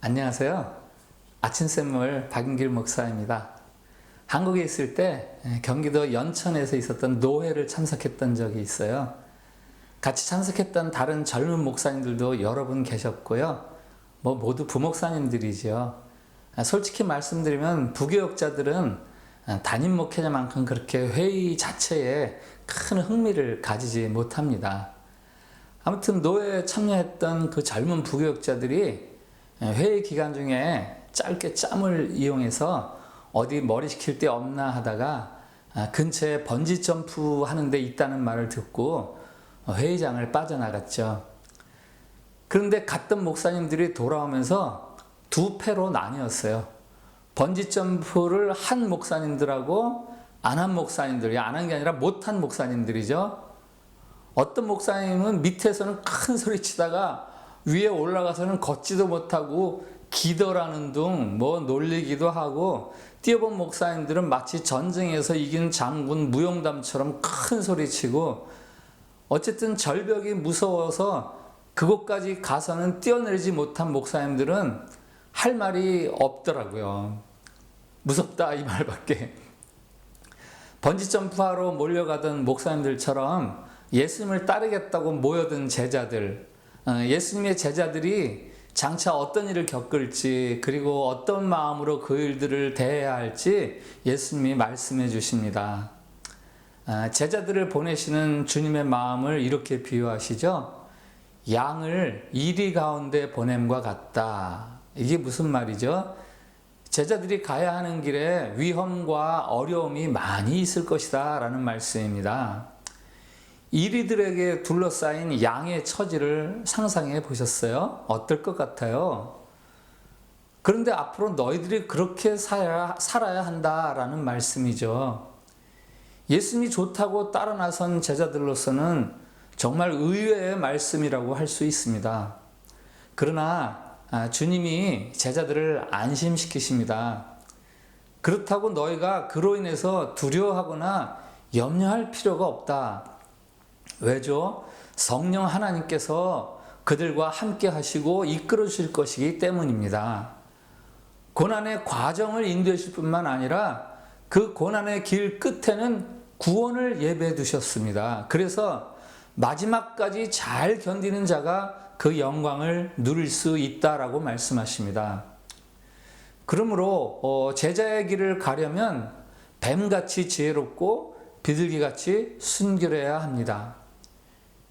안녕하세요. 아침샘물 박인길 목사입니다. 한국에 있을 때 경기도 연천에서 있었던 노회를 참석했던 적이 있어요. 같이 참석했던 다른 젊은 목사님들도 여러 분 계셨고요. 뭐 모두 부목사님들이죠. 솔직히 말씀드리면 부교역자들은 담임 목회자만큼 그렇게 회의 자체에 큰 흥미를 가지지 못합니다. 아무튼 노회에 참여했던 그 젊은 부교역자들이 회의 기간 중에 짧게 짬을 이용해서 어디 머리 식힐 데 없나 하다가 근처에 번지 점프 하는 데 있다는 말을 듣고 회의장을 빠져나갔죠. 그런데 갔던 목사님들이 돌아오면서 두 패로 나뉘었어요. 번지 점프를 한 목사님들하고 안 한 목사님들이 안 한 게 아니라 못한 목사님들이죠. 어떤 목사님은 밑에서는 큰 소리 치다가 위에 올라가서는 걷지도 못하고 기도라는 둥 뭐 놀리기도 하고 뛰어본 목사님들은 마치 전쟁에서 이긴 장군 무용담처럼 큰 소리 치고 어쨌든 절벽이 무서워서 그곳까지 가서는 뛰어내리지 못한 목사님들은 할 말이 없더라고요. 무섭다 이 말밖에. 번지 점프하러 몰려가던 목사님들처럼 예수님을 따르겠다고 모여든 제자들, 예수님의 제자들이 장차 어떤 일을 겪을지 그리고 어떤 마음으로 그 일들을 대해야 할지 예수님이 말씀해 주십니다. 제자들을 보내시는 주님의 마음을 이렇게 비유하시죠. 양을 이리 가운데 보냄과 같다. 이게 무슨 말이죠? 제자들이 가야 하는 길에 위험과 어려움이 많이 있을 것이다 라는 말씀입니다. 이리들에게 둘러싸인 양의 처지를 상상해 보셨어요? 어떨 것 같아요? 그런데 앞으로 너희들이 그렇게 살아야, 살아야 한다라는 말씀이죠. 예수님이 좋다고 따라 나선 제자들로서는 정말 의외의 말씀이라고 할 수 있습니다. 그러나 주님이 제자들을 안심시키십니다. 그렇다고 너희가 그로 인해서 두려워하거나 염려할 필요가 없다. 왜죠? 성령 하나님께서 그들과 함께 하시고 이끌어 주실 것이기 때문입니다. 고난의 과정을 인도해 주실 뿐만 아니라 그 고난의 길 끝에는 구원을 예배해 두셨습니다. 그래서 마지막까지 잘 견디는 자가 그 영광을 누릴 수 있다라고 말씀하십니다. 그러므로 어, 제자의 길을 가려면 뱀같이 지혜롭고 비둘기같이 순결해야 합니다.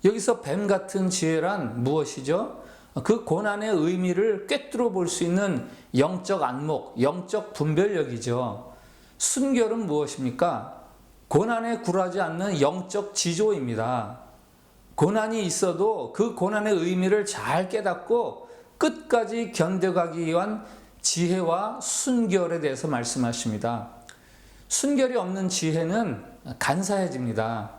여기서 뱀 같은 지혜란 무엇이죠? 그 고난의 의미를 꿰뚫어 볼 수 있는 영적 안목, 영적 분별력이죠. 순결은 무엇입니까? 고난에 굴하지 않는 영적 지조입니다. 고난이 있어도 그 고난의 의미를 잘 깨닫고 끝까지 견뎌가기 위한 지혜와 순결에 대해서 말씀하십니다. 순결이 없는 지혜는 간사해집니다.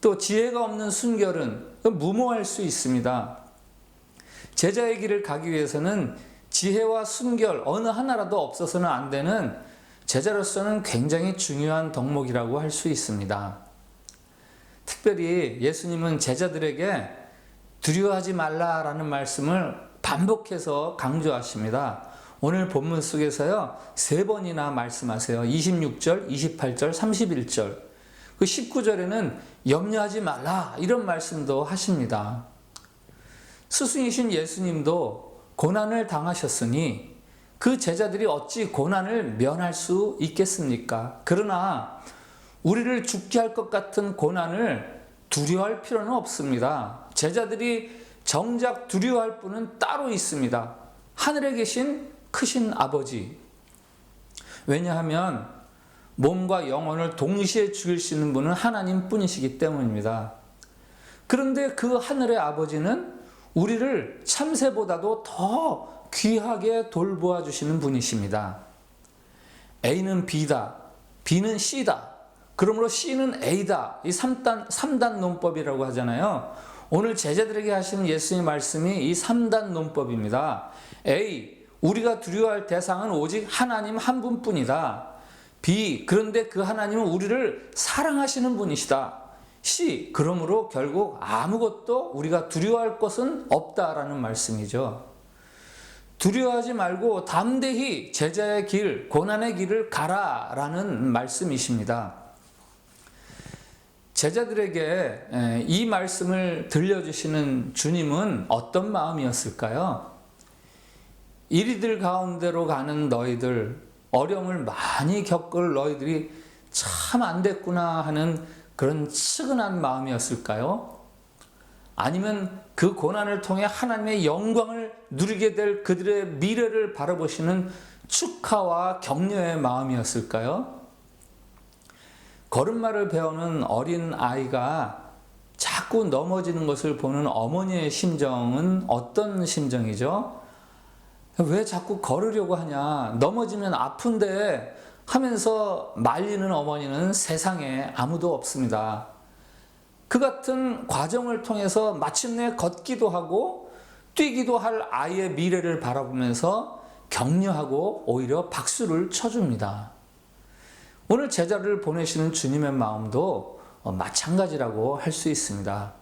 또 지혜가 없는 순결은 무모할 수 있습니다. 제자의 길을 가기 위해서는 지혜와 순결 어느 하나라도 없어서는 안 되는 제자로서는 굉장히 중요한 덕목이라고 할 수 있습니다. 특별히 예수님은 제자들에게 두려워하지 말라라는 말씀을 반복해서 강조하십니다. 오늘 본문 속에서요, 세 번이나 말씀하세요. 26절, 28절, 31절. 그 19절에는 염려하지 말라, 이런 말씀도 하십니다. 스승이신 예수님도 고난을 당하셨으니 그 제자들이 어찌 고난을 면할 수 있겠습니까? 그러나 우리를 죽게 할 것 같은 고난을 두려워할 필요는 없습니다. 제자들이 정작 두려워할 분은 따로 있습니다. 하늘에 계신 크신 아버지. 왜냐하면 몸과 영혼을 동시에 죽일 수 있는 분은 하나님 뿐이시기 때문입니다. 그런데 그 하늘의 아버지는 우리를 참새보다도 더 귀하게 돌보아 주시는 분이십니다. A는 B다. B는 C다. 그러므로 C는 A다. 이 3단, 3단 논법이라고 하잖아요. 오늘 제자들에게 하시는 예수님의 말씀이 이 3단 논법입니다. A. 우리가 두려워할 대상은 오직 하나님 한 분뿐이다. B. 그런데 그 하나님은 우리를 사랑하시는 분이시다. C. 그러므로 결국 아무것도 우리가 두려워할 것은 없다라는 말씀이죠. 두려워하지 말고 담대히 제자의 길, 고난의 길을 가라라는 말씀이십니다. 제자들에게 에, 이 말씀을 들려주시는 주님은 어떤 마음이었을까요? 이리들 가운데로 가는 너희들, 어려움을 많이 겪을 너희들이 참 안 됐구나 하는 그런 측은한 마음이었을까요? 아니면 그 고난을 통해 하나님의 영광을 누리게 될 그들의 미래를 바라보시는 축하와 격려의 마음이었을까요? 걸음마를 배우는 어린 아이가 자꾸 넘어지는 것을 보는 어머니의 심정은 어떤 심정이죠? 왜 자꾸 걸으려고 하냐? 넘어지면 아픈데 하면서 말리는 어머니는 세상에 아무도 없습니다. 그 같은 과정을 통해서 마침내 걷기도 하고 뛰기도 할 아이의 미래를 바라보면서 격려하고 오히려 박수를 쳐줍니다. 오늘 제자를 보내시는 주님의 마음도 어, 마찬가지라고 할 수 있습니다.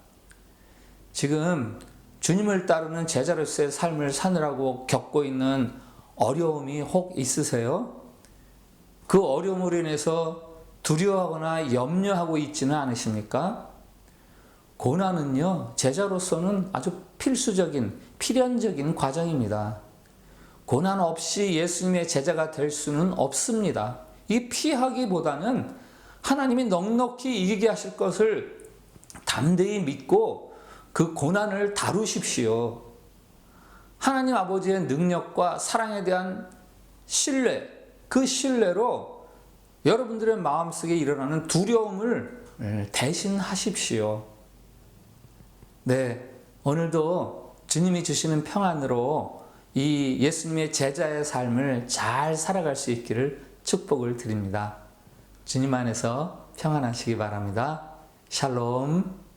지금 주님을 따르는 제자로서의 삶을 사느라고 겪고 있는 어려움이 혹 있으세요? 그 어려움으로 인해서 두려워하거나 염려하고 있지는 않으십니까? 고난은요, 제자로서는 아주 필수적인, 필연적인 과정입니다. 고난 없이 예수님의 제자가 될 수는 없습니다. 이 피하기보다는 하나님이 넉넉히 이기게 하실 것을 담대히 믿고 그 고난을 다루십시오. 하나님 아버지의 능력과 사랑에 대한 신뢰, 그 신뢰로 여러분들의 마음속에 일어나는 두려움을 대신하십시오. 네, 오늘도 주님이 주시는 평안으로 이 예수님의 제자의 삶을 잘 살아갈 수 있기를 축복을 드립니다. 주님 안에서 평안하시기 바랍니다. 샬롬.